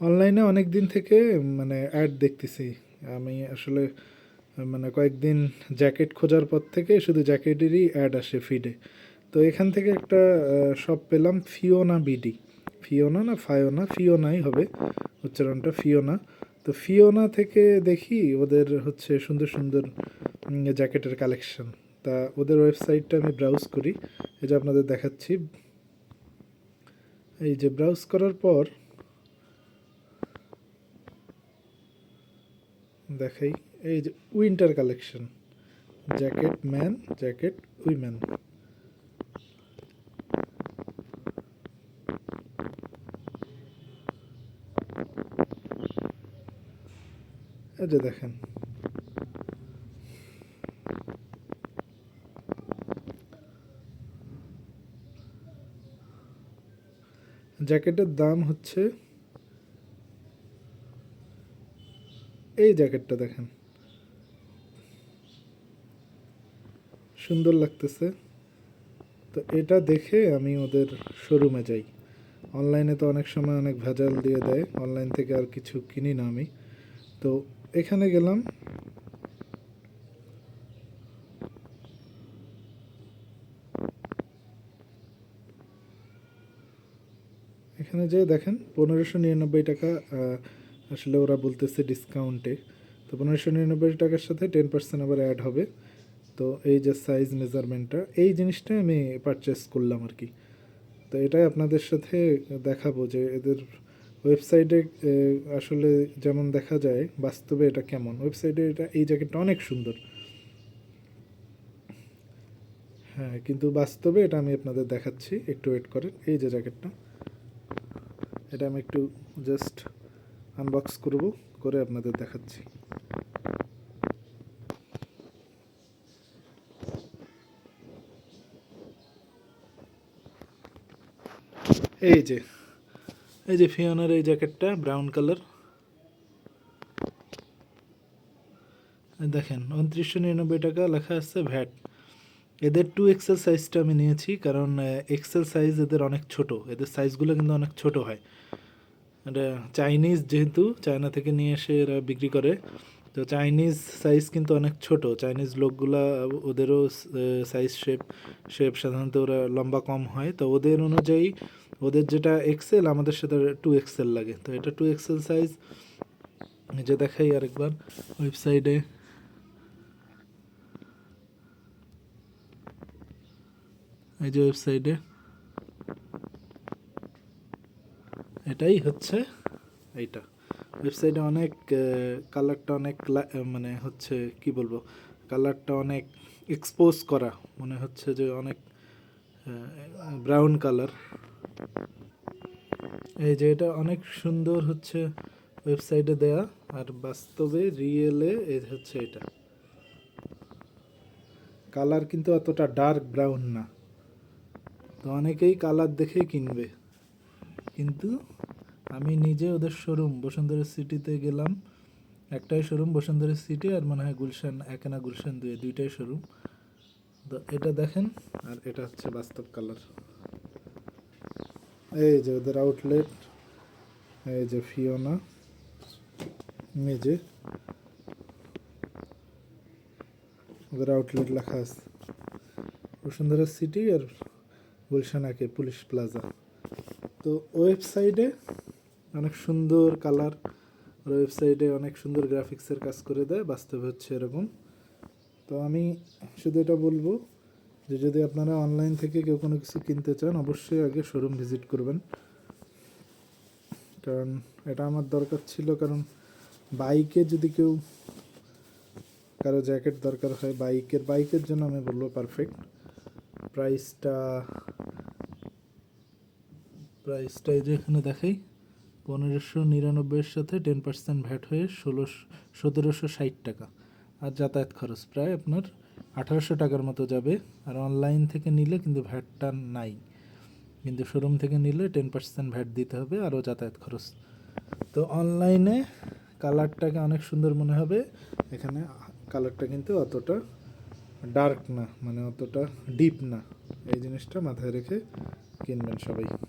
অনলাইনে অনেক দিন থেকে মানে অ্যাড দেখতেছি। আমি আসলে মানে কয়েকদিন জ্যাকেট খোঁজার পর থেকে শুধু জ্যাকেটেরই অ্যাড আসে ফিডে তো এখান থেকে একটা শপ পেলাম ফিওনা বিডি ফিওনা না ফায়োনা ফিওনাই হবে। উচ্চারণটা ফিওনা তো ফিওনা থেকে দেখি ওদের হচ্ছে সুন্দর সুন্দর জ্যাকেটের কালেকশন তা ওদের ওয়েবসাইটটা আমি ব্রাউজ করি। এই যে আপনাদের দেখাচ্ছি। এই যে ব্রাউজ করার পর দেখাই। এই যে winter collection. Jacket man jacket woman. যে দেখেন। জ্যাকেটের দাম হচ্ছে এই জ্যাকেটটা দেখেন। সুন্দর লাগতেছে। তো এটা দেখে আমি ওদের শোরুমে যাই। অনলাইনে তো অনেক সময় অনেক ভেজাল দিয়ে দেয়। অনলাইন থেকে আর কিছু কিনি না আমি। তো এখানে গেলাম। এখানে যে দেখেন, পনেরোশো নিরানব্বই টাকা আসলে ওরা বলতেছে ডিসকাউন্টে তো পনেরোশো নিরানব্বই টাকার সাথে টেন পার্সেন্ট আবার অ্যাড হবে। তো এই যে সাইজ মেজারমেন্টটা এই জিনিসটা আমি পারচেস করলাম আর কি। তো এটাই আপনাদের সাথে দেখাবো যে এদের ওয়েবসাইটে আসলে যেমন দেখা যায়, বাস্তবে এটা কেমন? ওয়েবসাইটে এটা, এই জ্যাকেটটা অনেক সুন্দর। হ্যাঁ কিন্তু বাস্তবে এটা আমি আপনাদের দেখাচ্ছি। একটু ওয়েট করেন। এই যে জ্যাকেটটা এটা আমি একটু জাস্ট আনবক্স করব, করে আপনাদের দেখাচ্ছি। এই যে এই যে ফিওনার এই জ্যাকেটটা ব্রাউন কালার দেখেন, উনত্রিশশো নিরানব্বই টাকা লেখা আছে ভ্যাট। এদের টু এক্সেল সাইজটা আমি নিয়েছি, কারণ এক্সেল সাইজ এদের অনেক ছোট। এদের সাইজগুলো কিন্তু অনেক ছোট হয়। এটা চাইনিজ যেহেতু চায়না থেকে নিয়ে এসে এরা বিক্রি করে। তো চাইনিজ সাইজ কিন্তু অনেক ছোট। চাইনিজ লোকগুলা, ওদেরও সাইজ শেপ শেপ সাধারণত ওরা লম্বা কম হয়। তো ওদের অনুযায়ী ওদের যেটা এক্সেল আমাদের সাথে টু এক্সেল লাগে। তো এটা টু এক্সেল সাইজ যে দেখাই আরেকবার ওয়েবসাইটে এই যে ওয়েবসাইটে এটাই হচ্ছে এইটা। ওয়েবসাইটে অনেক কালারটা অনেক মানে হচ্ছে কি বলব কালারটা অনেক এক্সপোজ করা। মনে হচ্ছে যে অনেক ব্রাউন কালার এই যে এটা অনেক সুন্দর হচ্ছে ওয়েবসাইটে দেয়া, আর বাস্তবে রিয়েলে এই হচ্ছে এটা। কালার কিন্তু অতটা ডার্ক ব্রাউন না। তো অনেকেই কালার দেখেই কিনবে। কিন্তু আমি নিজে ওদের শোরুম বসুন্ধরা সিটিতে গেলাম। একটাই শোরুম বসুন্ধরা সিটি আর মনে হয় গুলশান, একেনা গুলশান দুয়ে দুইটাই শোরুম তো এটা দেখেন, আর এটা হচ্ছে বাস্তব কালার এই যে ওদের আউটলেট এই যে ফিওনা যে ওদের আউটলেট লেখা আছে। বসুন্ধরা সিটি আর গুলশান একে, পুলিশ প্লাজা তো ওয়েবসাইটে অনেক সুন্দর কালার ওয়েবসাইটে অনেক সুন্দর গ্রাফিক্সের কাজ করে দেয়, বাস্তবে হচ্ছে এরকম। তো আমি শুধু এটা বলব যে যদি আপনারা অনলাইন থেকে কেউ কোনো কিছু কিনতে চান, অবশ্যই আগে শোরুম ভিজিট করবেন। কারণ এটা আমার দরকার ছিল, কারণ বাইকে যদি কেউ, কারও জ্যাকেট দরকার হয়, বাইকের বাইকের জন্য আমি বলব পারফেক্ট। প্রাইসটা প্রাইসটা এই যে এখানে দেখাই। পনেরোশো নিরানব্বইয়ের সাথে টেন পার্সেন্ট ভ্যাট হয়ে ষোলোশো সতেরোশো ষাট টাকা। আর যাতায়াত খরচ প্রায় আপনার আঠারোশো টাকার মতো যাবে। আর অনলাইন থেকে নিলে কিন্তু ভ্যাটটা নাই। কিন্তু শোরুম থেকে নিলে টেন পার্সেন্ট ভ্যাট দিতে হবে, আরও যাতায়াত খরচ। তো অনলাইনে কালারটাকে অনেক সুন্দর মনে হবে। এখানে কালারটা কিন্তু অতটা ডার্ক না মানে অতটা ডিপ না। এই জিনিসটা মাথায় রেখে কিনবেন সবাই।